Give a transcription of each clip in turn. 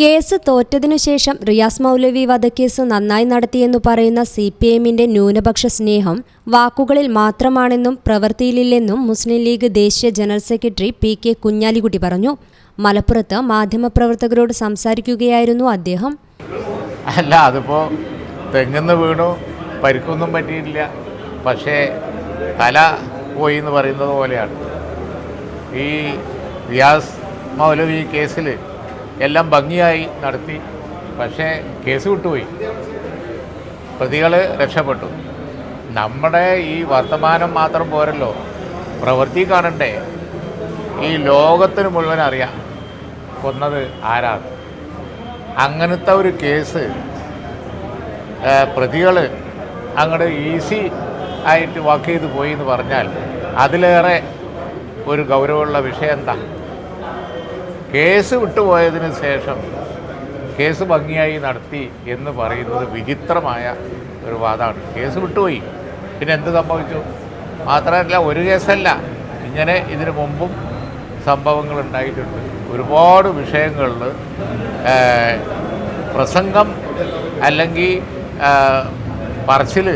Case തോറ്റതിനു ശേഷം റിയാസ് മൗലവി വധക്കേസ് നന്നായി നടത്തിയെന്നു പറയുന്ന സി പി എമ്മിന്റെ ന്യൂനപക്ഷ സ്നേഹം വാക്കുകളിൽ മാത്രമാണെന്നും പ്രവൃത്തിയിലില്ലെന്നും മുസ്ലിം ലീഗ് ദേശീയ general secretary P K Kunhalikutty പറഞ്ഞു. മലപ്പുറത്ത് മാധ്യമപ്രവർത്തകരോട് സംസാരിക്കുകയായിരുന്നു അദ്ദേഹം. അല്ല അതിപ്പോ തെങ്ങുന്ന് വീണു പരിക്കൊന്നും പറ്റിയിട്ടില്ല. പക്ഷേ തല പോയി എന്ന് പറയുന്നത് പോലെയാണ്. ഈ റിയാസ് മൗലവി കേസിൽ എല്ലാം ഭംഗിയായി നടത്തി. പക്ഷേ കേസ് വിട്ടുപോയി. പ്രതികൾ രക്ഷപ്പെട്ടു. നമ്മുടെ ഈ വർത്തമാനം മാത്രം പോരല്ലോ. പ്രവൃത്തി കാണണ്ടേ. ഈ ലോകത്തിന് മുഴുവൻ അറിയാം കൊന്നത് ആരാണ്. അങ്ങനത്തെ ഒരു കേസ് പ്രതികൾ അങ്ങോട്ട് ഈസി ആയിട്ട് വാക്ക് ചെയ്ത് പോയി എന്ന് പറഞ്ഞാൽ അതിലേറെ ഒരു ഗൗരവമുള്ള വിഷയം എന്താ? കേസ് വിട്ടുപോയതിന് ശേഷം കേസ് ഭംഗിയായി നടത്തി എന്ന് പറയുന്നത് വിചിത്രമായ ഒരു വാദമാണ്. കേസ് വിട്ടുപോയി. പിന്നെ എന്ത് സംഭവിച്ചു? മാത്രമല്ല ഒരു കേസല്ല. ഇങ്ങനെ ഇതിനു മുമ്പും സംഭവങ്ങൾ ഉണ്ടായിട്ടുണ്ട്. ഒരുപാട് വിഷയങ്ങളിൽ പ്രസംഗം അല്ലെങ്കിൽ പറച്ചിൽ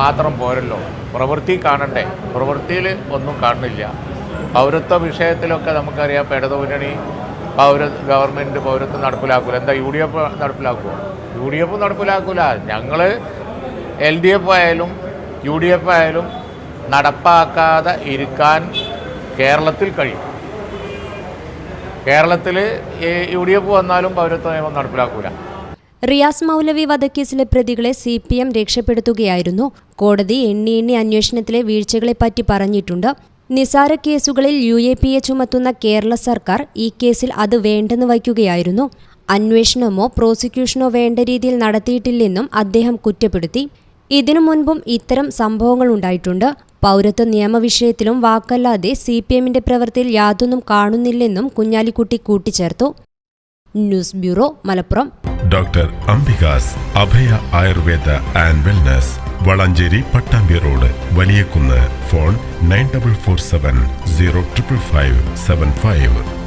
മാത്രം പോരല്ലോ. പ്രവൃത്തി കാണണ്ടേ? പ്രവൃത്തിയിൽ ഒന്നും കാണുന്നില്ല. പൗരത്വ വിഷയത്തിലൊക്കെ നമുക്കറിയാം ഇടതുമുന്നണി പൗര ഗവൺമെന്റ് പൗരത്വം നടപ്പിലാക്കൂല. എന്താ യു ഡി എഫ് നടപ്പിലാക്കുമോ യു ഡി എഫ് നടപ്പിലാക്കൂല. ഞങ്ങൾ എൽ ഡി എഫ് ആയാലും യു ഡി എഫ് ആയാലും നടപ്പാക്കാതെ ഇരിക്കാൻ കേരളത്തിൽ കഴിയും. കേരളത്തിൽ യു ഡി എഫ് വന്നാലും പൗരത്വ നിയമം നടപ്പിലാക്കൂല. റിയാസ് മൗലവി വധക്കേസിലെ പ്രതികളെ സി പി എം രക്ഷപ്പെടുത്തുകയായിരുന്നു. കോടതി എണ്ണി എണ്ണി അന്വേഷണത്തിലെ വീഴ്ചകളെപ്പറ്റി പറഞ്ഞിട്ടുണ്ട്. നിസാര കേസുകളിൽ യു എ പി എ ചുമത്തുന്ന കേരള സർക്കാർ ഈ കേസിൽ അത് വേണ്ടെന്ന് വയ്ക്കുകയായിരുന്നു. അന്വേഷണമോ പ്രോസിക്യൂഷനോ വേണ്ട രീതിയിൽ നടത്തിയിട്ടില്ലെന്നും അദ്ദേഹം കുറ്റപ്പെടുത്തി. ഇതിനു മുൻപും ഇത്തരം സംഭവങ്ങൾ ഉണ്ടായിട്ടുണ്ട്. പൗരത്വ നിയമ വിഷയത്തിലും വാക്കല്ലാതെ സി പി എമ്മിന്റെ പ്രവൃത്തിയിൽ യാതൊന്നും കാണുന്നില്ലെന്നും കുഞ്ഞാലിക്കുട്ടി കൂട്ടിച്ചേർത്തു. News bureau Malappuram. Doctor Ambika's Abhaya Ayurveda and wellness. Valanchery Pattambi road Valiyakunnu phone nine double four seven zero triple five seven five.